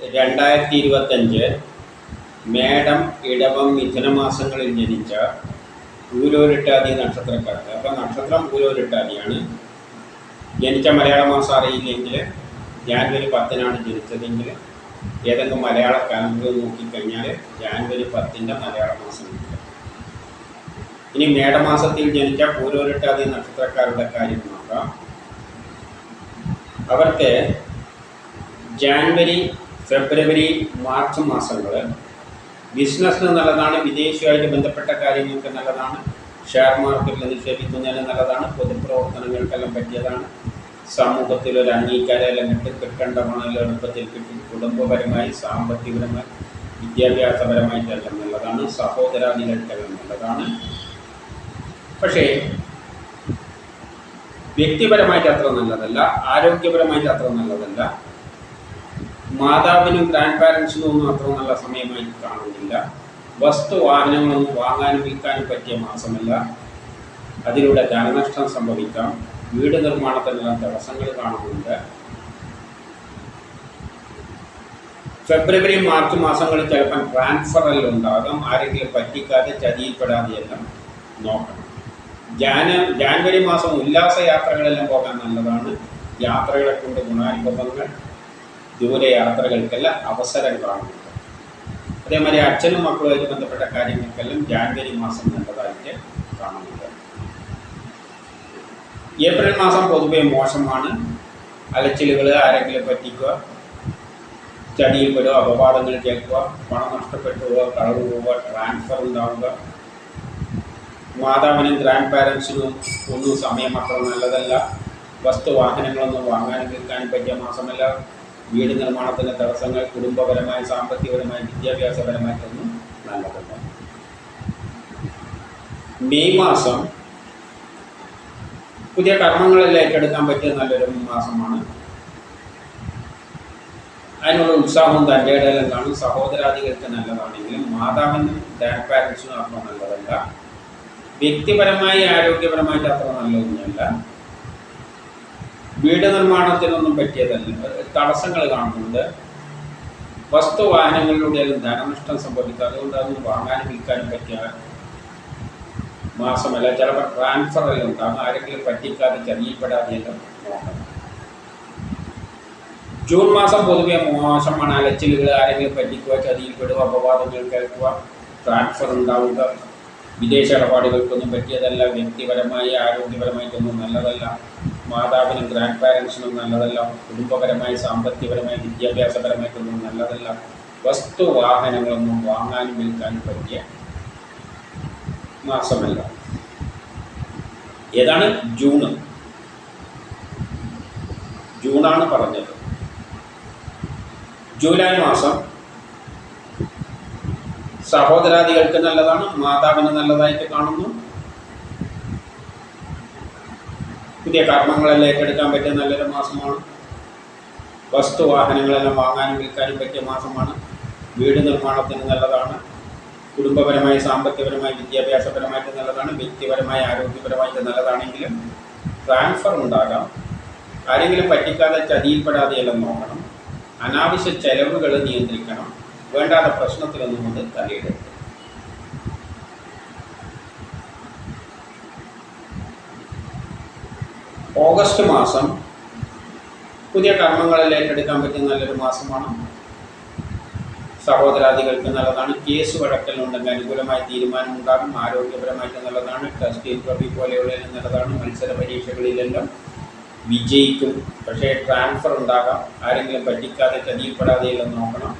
രണ്ടായിരത്തി ഇരുപത്തഞ്ച് മേടം ഇടവം മിഥുനമാസങ്ങളിൽ ജനിച്ച ഊരോരിട്ടാതി നക്ഷത്രക്കാർക്ക്. അപ്പം നക്ഷത്രം ഊരോരിട്ടാതിയാണ് ജനിച്ച മലയാള മാസം അറിയില്ലെങ്കിൽ ജാനുവരി പത്തിനാണ് ജനിച്ചതെങ്കിൽ ഏതെങ്കിലും മലയാള കാലണ്ടർ നോക്കിക്കഴിഞ്ഞാൽ ജാനുവരി പത്തിന്റെ മലയാള മാസം ഇനി മേടമാസത്തിൽ ജനിച്ച പൂരോരിട്ടാതി നക്ഷത്രക്കാരുടെ കാര്യം നോക്കാം. അവർക്ക് ജാനുവരി ഫെബ്രുവരി മാർച്ച് മാസങ്ങൾ ബിസിനസ്സിന് നല്ലതാണ് വിദേശവുമായിട്ട് ബന്ധപ്പെട്ട കാര്യങ്ങൾക്ക് നല്ലതാണ്. ഷെയർ മാർക്കറ്റിൽ നിക്ഷേപിക്കുന്നതിന് നല്ലതാണ് പൊതുപ്രവർത്തനങ്ങൾക്കെല്ലാം പറ്റിയതാണ്. സമൂഹത്തിൽ ഒരു അംഗീകാരമെല്ലാം കിട്ടും കിട്ടേണ്ട പണമെല്ലാം എളുപ്പത്തിൽ കിട്ടി. കുടുംബപരമായി സാമ്പത്തികപരമായി വിദ്യാഭ്യാസപരമായിട്ടെല്ലാം നല്ലതാണ്. സഹോദരാദികൾക്കെല്ലാം നല്ലതാണ്. പക്ഷേ വ്യക്തിപരമായിട്ട് അത്ര നല്ലതല്ല ആരോഗ്യപരമായിട്ട് അത്ര നല്ലതല്ല. മാതാവിനും ഗ്രാൻഡ് പാരൻസിനും ഒന്നും അത്ര നല്ല സമയമായി കാണുന്നില്ല. വസ്തു വാഹനങ്ങളൊന്നും വാങ്ങാനും വിൽക്കാനും പറ്റിയ മാസമല്ല. അതിലൂടെ ധനനഷ്ടം സംഭവിക്കാം. വീട് നിർമ്മാണത്തിനെല്ലാം തടസ്സങ്ങൾ കാണുന്നുണ്ട്. ഫെബ്രുവരി മാർച്ച് മാസങ്ങളിൽ ചിലപ്പം ട്രാൻസ്ഫറെല്ലാം ഉണ്ടാകാം. ആരെങ്കിലും പറ്റിക്കാതെ ചതിയിൽപ്പെടാതെയെല്ലാം നോക്കണം. ജാന ജാനുവരി മാസം ഉല്ലാസ യാത്രകളെല്ലാം പോകാൻ നല്ലതാണ്. യാത്രകളെ കൊണ്ട് ഗുണാനുഭവങ്ങൾ ദൂരെ യാത്രകൾക്കെല്ലാം അവസരങ്ങളാണ് അതേമാതിരി അച്ഛനും മക്കളുമായിട്ട് ബന്ധപ്പെട്ട കാര്യങ്ങൾക്കെല്ലാം ജാനുവരി മാസം നല്ലതായിട്ട് കാണുന്നുണ്ട് ഏപ്രിൽ മാസം പൊതുവെ മോശമാണ്. അലച്ചിലുകൾ ആരെങ്കിലും പറ്റിക്കുക ചടിയിൽ വരുക അപവാദങ്ങൾ കേൾക്കുക പണം നഷ്ടപ്പെട്ടു പോവുക കളവ് പോവുക ട്രാൻസ്ഫർ ഉണ്ടാവുക. മാതാവിനും ഗ്രാൻഡ് പാരൻസിനും ഒന്നും സമയം അത്ര നല്ലതല്ല. വസ്തു വാഹനങ്ങളൊന്നും വാങ്ങാനും വിൽക്കാനും പറ്റിയ മാസമല്ല. വീട് നിർമ്മാണത്തിന്റെ തടസ്സങ്ങൾ കുടുംബപരമായി സാമ്പത്തികപരമായി വിദ്യാഭ്യാസപരമായിട്ടൊന്നും നല്ലതല്ല മെയ് മാസം പുതിയ കർമ്മങ്ങളെല്ലാം ഏറ്റെടുക്കാൻ പറ്റിയ നല്ലൊരു മാസമാണ്. അതിനുള്ള ഉത്സാഹവും തന്റെ ഇടയിലും കാണും. സഹോദരാദികൾക്ക് നല്ലതാണെങ്കിലും മാതാവിനും ഗ്രാൻഡ് പാരൻസിനും അത്ര നല്ലതല്ല. വ്യക്തിപരമായി ആരോഗ്യപരമായിട്ട് അത്ര നല്ലതൊന്നുമല്ല. വീട് നിർമ്മാണത്തിനൊന്നും പറ്റിയതല്ല. തടസ്സങ്ങൾ കാണുന്നുണ്ട്. വസ്തു വാഹനങ്ങളിലൂടെ ധനനഷ്ടം സംഭവിക്കുക അതുകൊണ്ട് അതൊന്നും വാങ്ങാനും വിൽക്കാനും പറ്റിയ മാസമല്ല. ചിലപ്പോൾ ട്രാൻസ്ഫറെല്ലാം ഉണ്ടാകും ആരെങ്കിലും പറ്റിക്കാതെ ചതിയിൽപ്പെടാതെയെല്ലാം നോക്കണം ജൂൺ മാസം പൊതുവെ മോശമാണ്. അലച്ചിലുകൾ ആരെങ്കിലും പറ്റിക്കുക ചതിയിൽപ്പെടുക അപവാദങ്ങൾ കേൾക്കുക ട്രാൻസ്ഫർ ഉണ്ടാവുക വിദേശ ഇടപാടുകൾക്കൊന്നും പറ്റിയതല്ല. വ്യക്തിപരമായി ആരോഗ്യപരമായിട്ടൊന്നും നല്ലതല്ല. മാതാവിനും ഗ്രാൻഡ് പാരൻസിനും നല്ലതല്ല കുടുംബപരമായി സാമ്പത്തികപരമായി വിദ്യാഭ്യാസപരമായിട്ടൊന്നും നല്ലതല്ല വസ്തു വാഹനങ്ങളൊന്നും വാങ്ങാനും വിൽക്കാനും പറ്റിയ മാസമല്ല. ഏതാണ്? ജൂണ്. ജൂണാണ് പറഞ്ഞത്. ജൂലൈ മാസം. സഹോദരാദികൾക്ക് നല്ലതാണ് മാതാവിന് നല്ലതായിട്ട് കാണുന്നു. പുതിയ കർമ്മങ്ങളെല്ലാം ഏറ്റെടുക്കാൻ പറ്റിയ നല്ലൊരു മാസമാണ്. വസ്തു വാഹനങ്ങളെല്ലാം വാങ്ങാനും വിൽക്കാനും പറ്റിയ മാസമാണ്. വീട് നിർമ്മാണത്തിന് നല്ലതാണ്. കുടുംബപരമായി സാമ്പത്തികപരമായി വിദ്യാഭ്യാസപരമായിട്ട് നല്ലതാണ്. വ്യക്തിപരമായി ആരോഗ്യപരമായിട്ട് നല്ലതാണെങ്കിലും ട്രാൻസ്ഫർ ഉണ്ടാകാം. ആരെങ്കിലും പറ്റിക്കാതെ ചതിയിൽപ്പെടാതെയെല്ലാം നോക്കണം. അനാവശ്യ ചെലവുകൾ നിയന്ത്രിക്കണം. വേണ്ടാത്ത പ്രശ്നത്തിലൊന്നും കൊണ്ട് തലയിടരുത്. ഓഗസ്റ്റ് മാസം പുതിയ കർമ്മങ്ങളെ ഏറ്റെടുക്കാൻ പറ്റിയ നല്ലൊരു മാസമാണ്. സഹോദരാദികൾക്ക് നല്ലതാണ്. കേസ് വഴക്കലുണ്ടെങ്കിൽ അനുകൂലമായ തീരുമാനം ഉണ്ടാകും ആരോഗ്യപരമായിട്ട് നല്ലതാണ്. ടെസ്റ്റ് ഇൻട്രവ്യൂ പോലെയുള്ള നല്ലതാണ്. മത്സര പരീക്ഷകളിലെല്ലാം വിജയിക്കും. പക്ഷേ ട്രാൻസ്ഫർ ഉണ്ടാകാം. ആരെങ്കിലും പറ്റിക്കാതെ ചതിയിൽപ്പെടാതെയെല്ലാം നോക്കണം.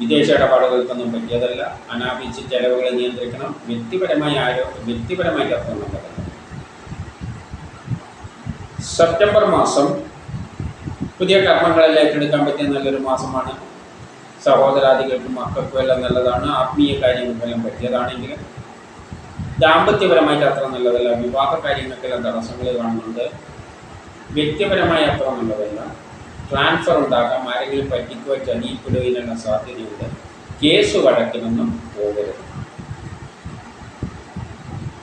വിദേശ ഇടപാടുകൾക്കൊന്നും പറ്റിയതല്ല. അനാവശ്യ ചെലവുകൾ നിയന്ത്രിക്കണം. വ്യക്തിപരമായി ആരോ വ്യക്തിപരമായിട്ട് അർത്ഥം നല്ലതല്ല സെപ്റ്റംബർ മാസം പുതിയ കർമ്മങ്ങളെല്ലാം ഏറ്റെടുക്കാൻ പറ്റിയ നല്ലൊരു മാസമാണ്. സഹോദരാദികൾക്കും മക്കൾക്കും എല്ലാം നല്ലതാണ്. ആത്മീയ കാര്യങ്ങൾക്കെല്ലാം പറ്റിയതാണെങ്കിലും ദാമ്പത്യപരമായിട്ട് അത്ര നല്ലതല്ല. വിവാഹ കാര്യങ്ങൾക്കെല്ലാം തടസ്സങ്ങൾ കാണുന്നുണ്ട്. വ്യക്തിപരമായി അത്ര നല്ലതല്ല. ട്രാൻസ്ഫർ ഉണ്ടാകാം. ആരെങ്കിലും പറ്റിക്കുകയോ ചതിയിൽപ്പെടുകയിലുള്ള സാധ്യതയുണ്ട്. കേസ് വഴക്കിനൊന്നും പോകരുത്.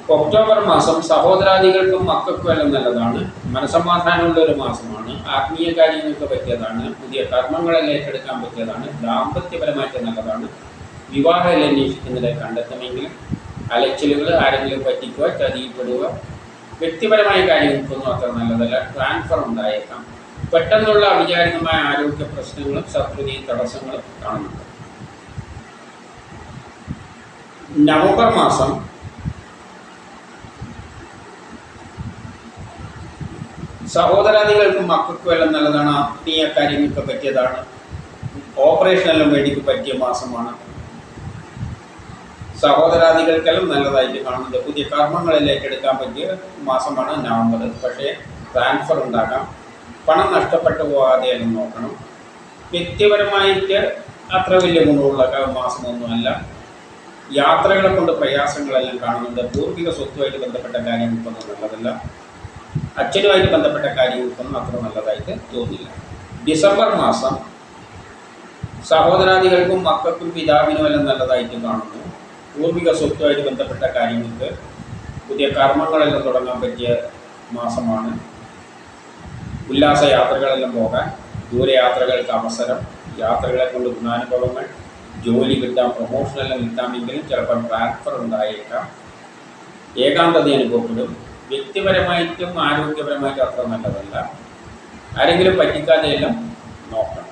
ഒക്ടോബർ മാസം സഹോദരാദികൾക്കും മക്കൾക്കും എല്ലാം നല്ലതാണ്. മനസമാധാനമുള്ള ഒരു മാസമാണ്. ആത്മീയ കാര്യങ്ങൾക്ക് പറ്റിയതാണ്. പുതിയ കർമ്മങ്ങളെല്ലാം ഏറ്റെടുക്കാൻ പറ്റിയതാണ്. ദാമ്പത്യപരമായിട്ട് നല്ലതാണ്. വിവാഹം അന്വേഷിക്കുന്നതിനെ കണ്ടെത്തുമെങ്കിൽ അലച്ചിലുകൾ ആരെങ്കിലും പറ്റിക്കുക ചതിയിൽപ്പെടുക വ്യക്തിപരമായ കാര്യങ്ങൾക്കൊന്നും അത്ര നല്ലതല്ല. ട്രാൻസ്ഫർ ഉണ്ടായേക്കാം. പെട്ടെന്നുള്ള അവിചാരിതമായ ആരോഗ്യ പ്രശ്നങ്ങളും ശത്രുതയും തടസ്സങ്ങളും കാണുന്നുണ്ട്. നവംബർ മാസം സഹോദരാദികൾക്കും മക്കൾക്കും എല്ലാം നല്ലതാണ്. ആത്മീയ കാര്യങ്ങൾക്ക് പറ്റിയതാണ്. ഓപ്പറേഷനെല്ലാം വേണ്ടിക്ക് പറ്റിയ മാസമാണ്. സഹോദരാദികൾക്കെല്ലാം നല്ലതായിട്ട് കാണുന്നത് പുതിയ കർമ്മങ്ങളെല്ലാം ഏറ്റെടുക്കാൻ പറ്റിയ മാസമാണ് നവംബർ. പക്ഷേ ട്രാൻസ്ഫർ ഉണ്ടാക്കാം. പണം നഷ്ടപ്പെട്ടു പോകാതെ എല്ലാം നോക്കണം. വ്യക്തിപരമായിട്ട് അത്ര വലിയ ഗുണമുള്ള മാസമൊന്നുമല്ല. യാത്രകളെ കൊണ്ട് പ്രയാസങ്ങളെല്ലാം കാണുന്നുണ്ട്. പൂർവിക സ്വത്തുമായിട്ട് ബന്ധപ്പെട്ട കാര്യങ്ങൾക്കൊന്നും നല്ലതല്ല. അച്ഛനുമായിട്ട് ബന്ധപ്പെട്ട കാര്യങ്ങൾക്കൊന്നും അത്ര നല്ലതായിട്ട് തോന്നില്ല ഡിസംബർ മാസം സഹോദരാദികൾക്കും മക്കൾക്കും പിതാവിനും എല്ലാം നല്ലതായിട്ട് കാണുന്നു. പൂർവിക സ്വത്തുമായിട്ട് ബന്ധപ്പെട്ട കാര്യങ്ങൾക്ക് പുതിയ കർമ്മങ്ങളെല്ലാം തുടങ്ങാൻ പറ്റിയ മാസമാണ്. ഉല്ലാസ യാത്രകളെല്ലാം പോകാൻ ദൂരയാത്രകൾക്ക് അവസരം യാത്രകളെ കൊണ്ട് ഗുണാനുഭവങ്ങൾ ജോലി കിട്ടാം പ്രൊമോഷനെല്ലാം കിട്ടാമെങ്കിലും ചിലപ്പോൾ ട്രാൻസ്ഫർ ഉണ്ടായേക്കാം. ഏകാന്തത അനുഭവപ്പെടും. വ്യക്തിപരമായിട്ടും ആരോഗ്യപരമായിട്ടും അത്ര നല്ലതല്ല. ആരെങ്കിലും പറ്റിക്കാതെയെല്ലാം നോക്കണം.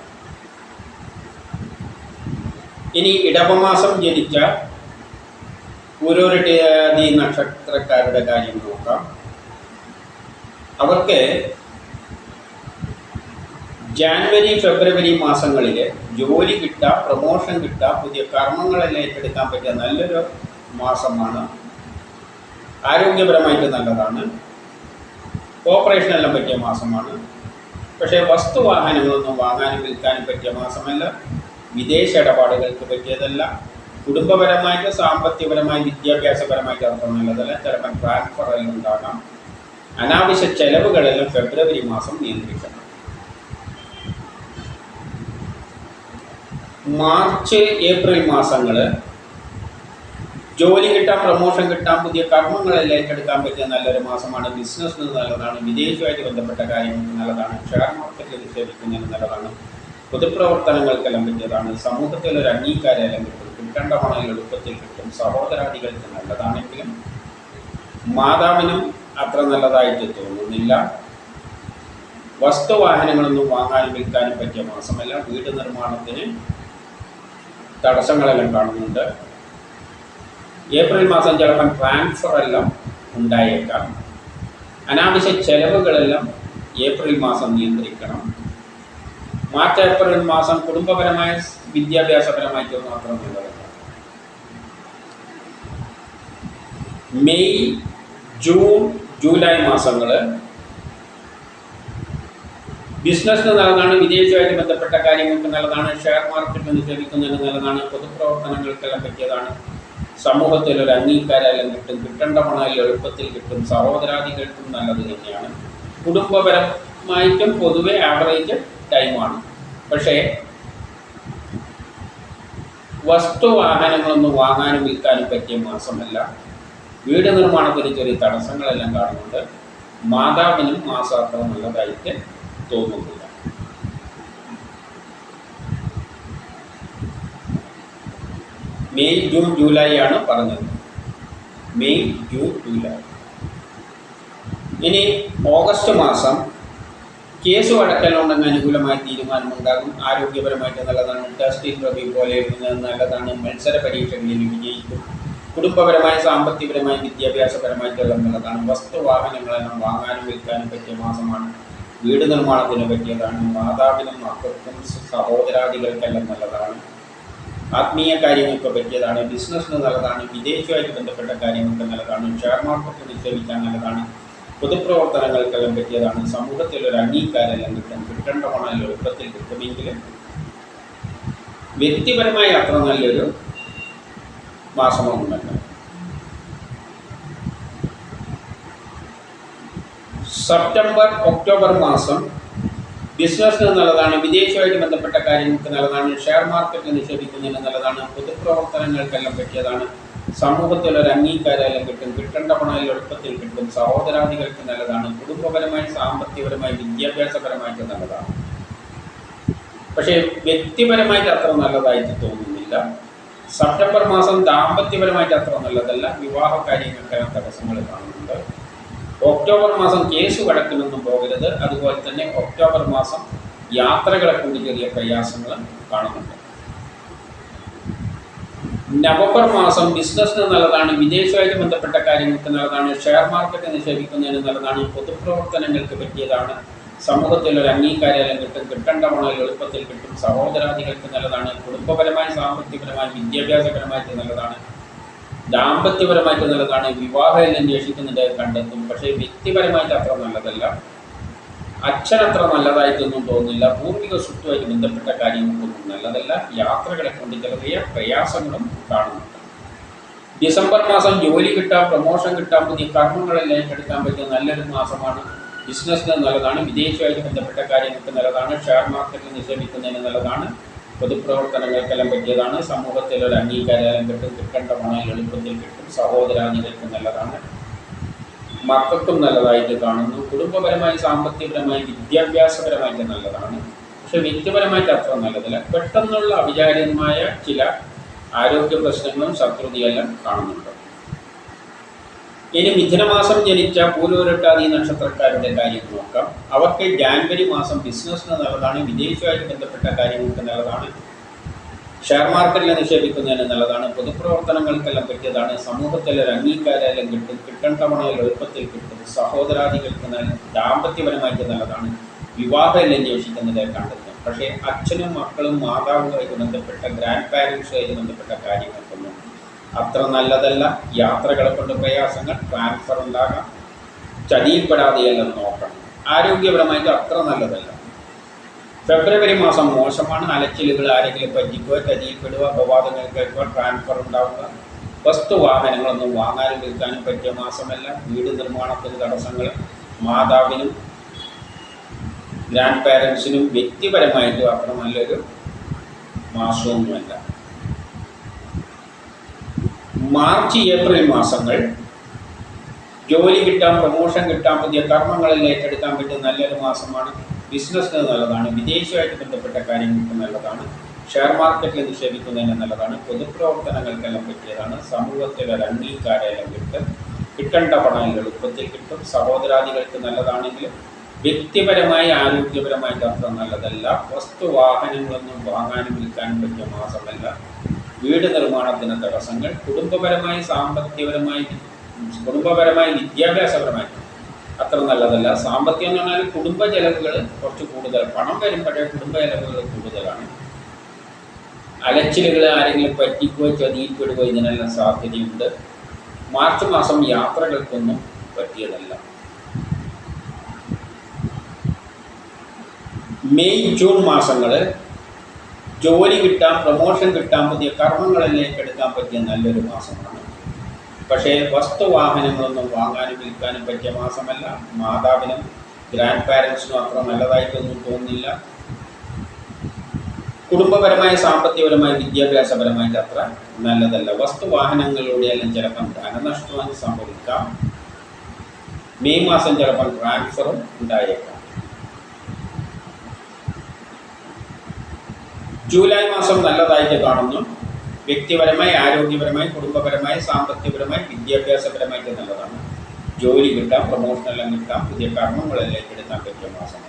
ഇനി ഇടവമാസം ജനിച്ച പൂരോരട്ടി നക്ഷത്രക്കാരുടെ കാര്യം നോക്കാം. അവർക്ക് ജാനുവരി ഫെബ്രുവരി മാസങ്ങളിൽ ജോലി കിട്ടുക പ്രമോഷൻ കിട്ടുക പുതിയ കർമ്മങ്ങളെല്ലാം ഏറ്റെടുക്കാൻ പറ്റിയ നല്ലൊരു മാസമാണ് ആരോഗ്യപരമായിട്ട് നല്ലതാണ്. ഓപ്പറേഷനെല്ലാം പറ്റിയ മാസമാണ്. പക്ഷേ വസ്തുവാഹനങ്ങളൊന്നും വാങ്ങാനും വിൽക്കാനും പറ്റിയ മാസമല്ല. വിദേശ ഇടപാടുകൾക്ക് പറ്റിയതല്ല. കുടുംബപരമായിട്ട് സാമ്പത്തികപരമായി വിദ്യാഭ്യാസപരമായിട്ട് അർത്ഥം നല്ലതല്ല. ചിലപ്പോൾ ട്രാൻസ്ഫറെല്ലാം ഉണ്ടാകാം. അനാവശ്യ ചെലവുകളെല്ലാം ഫെബ്രുവരി മാസം നിയന്ത്രിക്കണം. മാർച്ച് ഏപ്രിൽ മാസങ്ങൾ ജോലി കിട്ടാം പ്രൊമോഷൻ കിട്ടാം പുതിയ കർമ്മങ്ങളെല്ലാം ഏറ്റെടുക്കാൻ പറ്റിയ നല്ലൊരു മാസമാണ്. ബിസിനസ്സിന് നല്ലതാണ്. വിദേശവുമായിട്ട് ബന്ധപ്പെട്ട കാര്യങ്ങൾക്ക് നല്ലതാണ്. ഷെയർ മാർക്കറ്റിൽ നിക്ഷേപിക്കുന്നതിന് നല്ലതാണ്. പൊതുപ്രവർത്തനങ്ങൾക്കെല്ലാം പറ്റിയതാണ്. സമൂഹത്തിൽ ഒരു അംഗീകാരമെല്ലാം കിട്ടും. കിട്ടേണ്ട പണം എളുപ്പത്തിൽ കിട്ടും. സഹോദരാദികൾക്ക് നല്ലതാണെങ്കിലും മാതാവിനും അത്ര നല്ലതായിട്ട് തോന്നുന്നില്ല. വസ്തുവാഹനങ്ങളൊന്നും വാങ്ങാനും വിൽക്കാനും പറ്റിയ മാസമല്ല വീട് നിർമ്മാണത്തിന് തടസ്സങ്ങളെല്ലാം കാണുന്നുണ്ട്. ഏപ്രിൽ മാസം ചിലപ്പം ട്രാൻസ്ഫർ എല്ലാം ഉണ്ടായേക്കാം. അനാവശ്യ ചെലവുകളെല്ലാം ഏപ്രിൽ മാസം നിയന്ത്രിക്കണം. മാർച്ച് ഏപ്രിൽ മാസം കുടുംബപരമായ വിദ്യാഭ്യാസപരമായിട്ട് മാത്രം മെയ് ജൂൺ ജൂലൈ മാസങ്ങൾ ബിസിനസ്സിന് നല്ലതാണ് വിദേശവുമായിട്ട് ബന്ധപ്പെട്ട കാര്യങ്ങൾക്ക് നല്ലതാണ് ഷെയർ മാർക്കറ്റ് നിക്ഷേപിക്കുന്നതിന് നല്ലതാണ് പൊതുപ്രവർത്തനങ്ങൾക്കെല്ലാം പറ്റിയതാണ്. സമൂഹത്തിൽ ഒരു അംഗീകാരം കിട്ടും കിട്ടേണ്ട പണം എളുപ്പത്തിൽ കിട്ടും. സഹോദരാദികൾക്കും നല്ലത് തന്നെയാണ്. കുടുംബപരമായിട്ടും പൊതുവെ ആവറേജ് ടൈമാണ് പക്ഷേ വസ്തു വസ്തുവാഹനങ്ങളൊന്നും വാങ്ങാനും വിൽക്കാനും പറ്റിയ മാസമല്ല. വീട് നിർമ്മാണത്തിന് ചെറിയ തടസ്സങ്ങളെല്ലാം കാണുന്നുണ്ട്. മാതാവിനും മാസാർത്ഥവും നല്ലതായിട്ട് തോന്നുന്നില്ല മെയ് ജൂൺ ജൂലൈ ആണ് പറഞ്ഞത്. May June July. ഇനി ഓഗസ്റ്റ് മാസം കേസ് വഴക്കലുണ്ടെങ്കിൽ അനുകൂലമായ തീരുമാനമുണ്ടാകും. ആരോഗ്യപരമായിട്ട് നല്ലതാണ്. ടെസ്റ്റ് റബി പോലെ നല്ലതാണ്. മത്സര പരീക്ഷകളിൽ വിജയിക്കും. കുടുംബപരമായ സാമ്പത്തികപരമായ വിദ്യാഭ്യാസപരമായിട്ടുള്ള നല്ലതാണ്. വസ്തുവാഹനങ്ങളെല്ലാം വാങ്ങാനും വിൽക്കാനും പറ്റിയ മാസമാണ്. വീട് നിർമ്മാണത്തിന് പറ്റിയതാണ്. മാതാവിനും മക്കൾക്കും സഹോദരാദികൾക്കെല്ലാം നല്ലതാണ്. ആത്മീയ കാര്യങ്ങൾക്ക് പറ്റിയതാണ് ബിസിനസ്സിന് നല്ലതാണ് വിദേശവുമായിട്ട് ബന്ധപ്പെട്ട കാര്യങ്ങൾക്ക് നല്ലതാണ് ഷെയർ മാർക്കറ്റ് നിക്ഷേപിക്കാൻ നല്ലതാണ് പൊതുപ്രവർത്തനങ്ങൾക്കെല്ലാം പറ്റിയതാണ് സമൂഹത്തിൽ ഒരു അംഗീകാരം കിട്ടും കിട്ടേണ്ട പണം എളുപ്പത്തിൽ കിട്ടുമെങ്കിലും വ്യക്തിപരമായ അത്ര നല്ലൊരു മാസമൊന്നുമല്ല. സെപ്റ്റംബർ ഒക്ടോബർ മാസം ബിസിനസ്സിന് നല്ലതാണ് വിദേശമായിട്ട് ബന്ധപ്പെട്ട കാര്യങ്ങൾക്ക് നല്ലതാണ് ഷെയർ മാർക്കറ്റ് നിക്ഷേപിക്കുന്നതിന് നല്ലതാണ് പൊതുപ്രവർത്തനങ്ങൾക്കെല്ലാം പറ്റിയതാണ്. സമൂഹത്തിൽ ഒരു അംഗീകാരം കിട്ടും കിട്ടേണ്ട പണം എളുപ്പത്തിൽ കിട്ടും സഹോദരാദികൾക്ക് നല്ലതാണ് കുടുംബപരമായി സാമ്പത്തികപരമായി വിദ്യാഭ്യാസപരമായിട്ട് നല്ലതാണ്. പക്ഷേ വ്യക്തിപരമായിട്ട് അത്ര നല്ലതായിട്ട് തോന്നുന്നില്ല. സെപ്റ്റംബർ മാസം ദാമ്പത്യപരമായിട്ട് അത്ര നല്ലതല്ല. വിവാഹ കാര്യങ്ങൾക്കെല്ലാം തടസ്സങ്ങൾ കാണുന്നുണ്ട്. ഒക്ടോബർ മാസം കേസ് കടക്കിലൊന്നും പോകരുത്. അതുപോലെ തന്നെ ഒക്ടോബർ മാസം യാത്രകളെ കൊണ്ട് ചെറിയ പ്രയാസങ്ങൾ കാണുന്നുണ്ട്. നവംബർ മാസം ബിസിനസ്സിന് നല്ലതാണ് വിദേശമായിട്ട് ബന്ധപ്പെട്ട കാര്യങ്ങൾക്ക് നല്ലതാണ് ഷെയർ മാർക്കറ്റ് നിക്ഷേപിക്കുന്നതിന് നല്ലതാണ് പൊതുപ്രവർത്തനങ്ങൾക്ക് പറ്റിയതാണ്. സമൂഹത്തിൽ ഒരു അംഗീകാരം കിട്ടും കിട്ടേണ്ട പണം എളുപ്പത്തിൽ കിട്ടും. സഹോദരാദികൾക്ക് നല്ലതാണ് കുടുംബപരമായി സാമ്പത്തികപരമായി വിദ്യാഭ്യാസപരമായിട്ട് നല്ലതാണ്. ദാമ്പത്യപരമായിട്ട് നല്ലതാണ്. വിവാഹം അന്വേഷിക്കുന്നുണ്ട് കണ്ടെത്തും. പക്ഷേ വ്യക്തിപരമായിട്ട് അത്ര നല്ലതല്ല. അച്ഛൻ അത്ര നല്ലതായിട്ടൊന്നും തോന്നുന്നില്ല. പൂർവിക സ്വത്തുമായിട്ട് ബന്ധപ്പെട്ട കാര്യങ്ങൾക്കൊന്നും നല്ലതല്ല. യാത്രകളെ കൊണ്ട് ചെറിയ പ്രയാസങ്ങളും കാണുന്നുണ്ട്. ഡിസംബർ മാസം ജോലി കിട്ടാം പ്രൊമോഷൻ കിട്ടാം പുതിയ കർമ്മങ്ങളെല്ലാം ഏറ്റെടുക്കാൻ പറ്റിയ നല്ലൊരു മാസമാണ്. ബിസിനസ്സിന് നല്ലതാണ്. വിദേശമായിട്ട് ബന്ധപ്പെട്ട കാര്യങ്ങൾക്ക് നല്ലതാണ്. ഷെയർ മാർക്കറ്റിൽ നിക്ഷേപിക്കുന്നതിന് നല്ലതാണ്. പൊതുപ്രവർത്തനങ്ങൾക്കെല്ലാം പറ്റിയതാണ്. സമൂഹത്തിൽ ഒരു അംഗീകാരം കിട്ടും കിട്ടേണ്ട എളുപ്പത്തിൽ കിട്ടും സഹോദരാദികൾക്ക് നല്ലതാണ്. മക്കൾക്കും നല്ലതായിട്ട് കാണുന്നു. കുടുംബപരമായി സാമ്പത്തികപരമായി വിദ്യാഭ്യാസപരമായിട്ട് നല്ലതാണ്. പക്ഷെ വ്യക്തിപരമായിട്ട് അത്ര നല്ലതല്ല. പെട്ടെന്നുള്ള അവിചാര്യമായ ചില ആരോഗ്യ പ്രശ്നങ്ങളും ശത്രുതയെല്ലാം കാണുന്നുണ്ട്. ഇനി മിഥുനമാസം ജനിച്ച പൂലൂരട്ടാദി നക്ഷത്രക്കാരുടെ കാര്യം നോക്കാം. അവർക്ക് ജാൻവരി മാസം ബിസിനസ്സിന് നല്ലതാണ് വിദേശമായി ബന്ധപ്പെട്ട കാര്യങ്ങൾക്ക് നല്ലതാണ്. ഷെയർ മാർക്കറ്റിൽ നിക്ഷേപിക്കുന്നതിന് നല്ലതാണ് പൊതുപ്രവർത്തനങ്ങൾക്കെല്ലാം പറ്റിയതാണ് സമൂഹത്തിൽ ഒരു അംഗീകാരം കിട്ടും കിട്ടേണ്ട തവണ എളുപ്പത്തിൽ കിട്ടും സഹോദരാദികൾക്ക് നല്ല ദാമ്പത്യപരമായിട്ട് നല്ലതാണ്. വിവാഹം അന്വേഷിക്കുന്നതായി കണ്ടെത്തും പക്ഷേ അച്ഛനും മക്കളും മാതാവുമായിട്ട് ബന്ധപ്പെട്ട ഗ്രാൻഡ് പാരൻസുമായിട്ട് ബന്ധപ്പെട്ട കാര്യങ്ങൾക്കൊന്നും അത്ര നല്ലതല്ല. യാത്രകളെ കൊണ്ട് പ്രയാസങ്ങൾ ട്രാൻസ്ഫർ ഉണ്ടാകാം. ചതിയിൽപ്പെടാതെയെല്ലാം നോക്കണം. ആരോഗ്യപരമായിട്ട് അത്ര നല്ലതല്ല. ഫെബ്രുവരി മാസം മോശമാണ്. അലച്ചിലുകൾ ആരെങ്കിലും പറ്റിക്കുക ചതിയിൽപ്പെടുക അപവാദങ്ങൾ കേൾക്കുക ട്രാൻസ്ഫർ ഉണ്ടാവുക. വസ്തു വാഹനങ്ങളൊന്നും വാങ്ങാനും വിൽക്കാനും പറ്റിയ മാസമല്ല. വീട് നിർമ്മാണത്തിന് തടസ്സങ്ങൾ മാതാവിനും ഗ്രാൻഡ് പാരൻസിനും വ്യക്തിപരമായിട്ടും അത്ര നല്ലൊരു മാസമൊന്നുമല്ല. മാർച്ച് ഏപ്രിൽ മാസങ്ങൾ ജോലി കിട്ടാൻ പ്രൊമോഷൻ കിട്ടാൻ പുതിയ കർമ്മങ്ങളിൽ ഏറ്റെടുക്കാൻ പറ്റിയ നല്ലൊരു മാസമാണ്. ബിസിനസ്സിന് നല്ലതാണ്. വിദേശമായിട്ട് ബന്ധപ്പെട്ട കാര്യങ്ങൾക്ക് നല്ലതാണ്. ഷെയർ മാർക്കറ്റിൽ നിക്ഷേപിക്കുന്നതിന് നല്ലതാണ്. പൊതുപ്രവർത്തനങ്ങൾക്കെല്ലാം പറ്റിയതാണ്. സമൂഹത്തിൽ ഒരു അംഗീകാരം കിട്ടും. കിട്ടേണ്ട പണം എളുപ്പത്തിൽ കിട്ടും. സഹോദരാദികൾക്ക് നല്ലതാണെങ്കിലും വ്യക്തിപരമായി ആരോഗ്യപരമായിട്ട് അത്ര നല്ലതല്ല. വസ്തു വാഹനങ്ങളൊന്നും വാങ്ങാനും വിൽക്കാനും പറ്റിയ മാസമല്ല. വീട് നിർമ്മാണത്തിന് തടസ്സങ്ങൾ കുടുംബപരമായി സാമ്പത്തികപരമായി കുടുംബപരമായി വിദ്യാഭ്യാസപരമായി. അത്ര നല്ലതല്ല. സാമ്പത്തികം എന്ന് പറഞ്ഞാൽ കുടുംബ ചെലവുകൾ കുറച്ച് കൂടുതൽ പണം വരുമ്പോഴേ കുടുംബ ചെലവുകൾ കൂടുതലാണ്. അലച്ചിലുകൾ ആരെങ്കിലും പറ്റിക്കുകയോ ചതിയിൽപ്പെടുകയോ ഇതിനെല്ലാം സാധ്യതയുണ്ട്. മാർച്ച് മാസം യാത്രകൾക്കൊന്നും പറ്റിയതല്ല. മെയ് ജൂൺ മാസങ്ങൾ ജോലി കിട്ടാം പ്രൊമോഷൻ കിട്ടാൻ പുതിയ കർമ്മങ്ങളെല്ലാം എടുക്കാൻ പറ്റിയ നല്ലൊരു മാസമാണ്. പക്ഷേ വസ്തുവാഹനങ്ങളൊന്നും വാങ്ങാനും വിൽക്കാനും പറ്റിയ മാസമല്ല. മാതാവിനും ഗ്രാൻഡ് പാരൻസിനും അത്ര നല്ലതായിട്ടൊന്നും തോന്നുന്നില്ല. കുടുംബപരമായ സാമ്പത്തികപരമായ വിദ്യാഭ്യാസപരമായിട്ട് അത്ര നല്ലതല്ല. വസ്തുവാഹനങ്ങളിലൂടെ എല്ലാം ചിലപ്പം ധനനഷ്ടവും സംഭവിക്കാം. മെയ് മാസം ചിലപ്പം ട്രാൻസ്ഫറും ഉണ്ടായേക്കാം. ജൂലൈ മാസം നല്ലതായിട്ട് കാണുന്നു. വ്യക്തിപരമായി ആരോഗ്യപരമായി കുടുംബപരമായി സാമ്പത്തികപരമായി വിദ്യാഭ്യാസപരമായിട്ട് നല്ലതാണ്. ജോലി കിട്ടാം പ്രൊമോഷനെല്ലാം കിട്ടാം പുതിയ കർമ്മങ്ങളെല്ലാം ഏറ്റെടുക്കാൻ പറ്റിയ മാസമാണ്.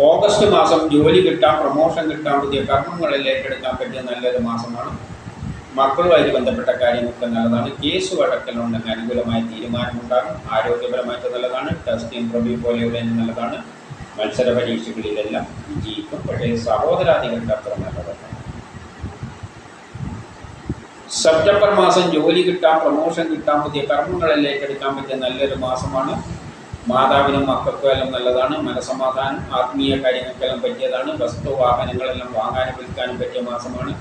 ഓഗസ്റ്റ് മാസം ജോലി കിട്ടാം പ്രൊമോഷൻ കിട്ടാം പുതിയ കർമ്മങ്ങളെല്ലാം ഏറ്റെടുക്കാൻ പറ്റിയ നല്ലൊരു മാസമാണ്. മക്കളുമായിട്ട് ബന്ധപ്പെട്ട കാര്യങ്ങളൊക്കെ നല്ലതാണ്. കേസ് വഴക്കലുണ്ടെങ്കിൽ അനുകൂലമായ തീരുമാനമുണ്ടാകും. ആരോഗ്യപരമായിട്ട് നല്ലതാണ്. ടെസ്റ്റ് ഇൻട്രവ്യൂ പോലെയുള്ള നല്ലതാണ്. മത്സര പരീക്ഷകളിലെല്ലാം വിജയിക്കും പക്ഷേ സഹോദരാദികൾക്ക് അത്ര നല്ലതല്ല. സെപ്റ്റംബർ മാസം ജോലി കിട്ടാം പ്രൊമോഷൻ കിട്ടാൻ പുതിയ കർമ്മങ്ങളെല്ലാം ഏറ്റെടുക്കാൻ പറ്റിയ നല്ലൊരു മാസമാണ്. മാതാവിനും മക്കൾക്കും എല്ലാം നല്ലതാണ്. മനസമാധാനം ആത്മീയ കാര്യങ്ങൾക്കെല്ലാം പറ്റിയതാണ്. വസ്തു വാഹനങ്ങളെല്ലാം വാങ്ങാനും വിൽക്കാനും പറ്റിയ മാസമാണ്.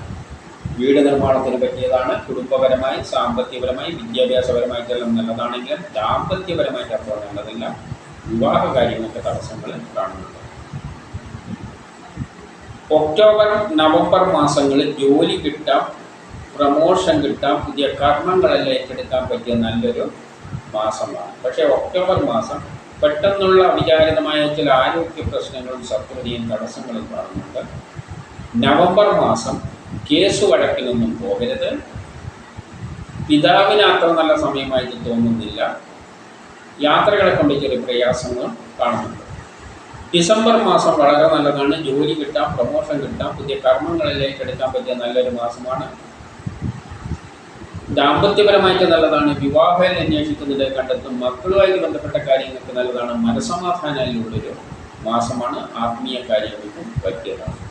വീട് നിർമ്മാണത്തിന് പറ്റിയതാണ്. കുടുംബപരമായി സാമ്പത്തികപരമായി വിദ്യാഭ്യാസപരമായിട്ടെല്ലാം നല്ലതാണെങ്കിലും ദാമ്പത്യപരമായിട്ട് അപ്പോൾ നല്ലതല്ല. വിവാഹ കാര്യങ്ങൾക്ക് തടസ്സങ്ങൾ കാണുന്നുണ്ട്. ഒക്ടോബർ നവംബർ മാസങ്ങളിൽ ജോലി കിട്ടാം പ്രമോഷൻ കിട്ടാം പുതിയ കർമ്മങ്ങളെല്ലാം ഏറ്റെടുക്കാൻ പറ്റിയ നല്ലൊരു മാസമാണ്. പക്ഷേ ഒക്ടോബർ മാസം പെട്ടെന്നുള്ള അവിചാരിതമായ ചില ആരോഗ്യ പ്രശ്നങ്ങളും ശത്രുതയും തടസ്സങ്ങളും കാണുന്നുണ്ട്. നവംബർ മാസം കേസ് വഴക്കിലൊന്നും പോകരുത്. പിതാവിന് അത്ര നല്ല സമയമായിട്ട് തോന്നുന്നില്ല. യാത്രകളെ കൊണ്ട് ചെറിയ പ്രയാസങ്ങൾ കാണുന്നുണ്ട്. ഡിസംബർ മാസം വളരെ നല്ലതാണ്. ജോലി കിട്ടാം പ്രൊമോഷൻ കിട്ടാം പുതിയ കർമ്മങ്ങളിലേക്ക് എടുക്കാൻ പറ്റിയ നല്ലൊരു മാസമാണ്. ദാമ്പത്യപരമായിട്ട് നല്ലതാണ്. വിവാഹം അന്വേഷിക്കുന്നത് കണ്ടെത്തും മക്കളുമായി ബന്ധപ്പെട്ട കാര്യങ്ങൾക്ക് നല്ലതാണ്. മനസമാധാനങ്ങളിലുള്ളൊരു മാസമാണ് ആത്മീയ കാര്യങ്ങൾക്കും പറ്റിയതാണ്.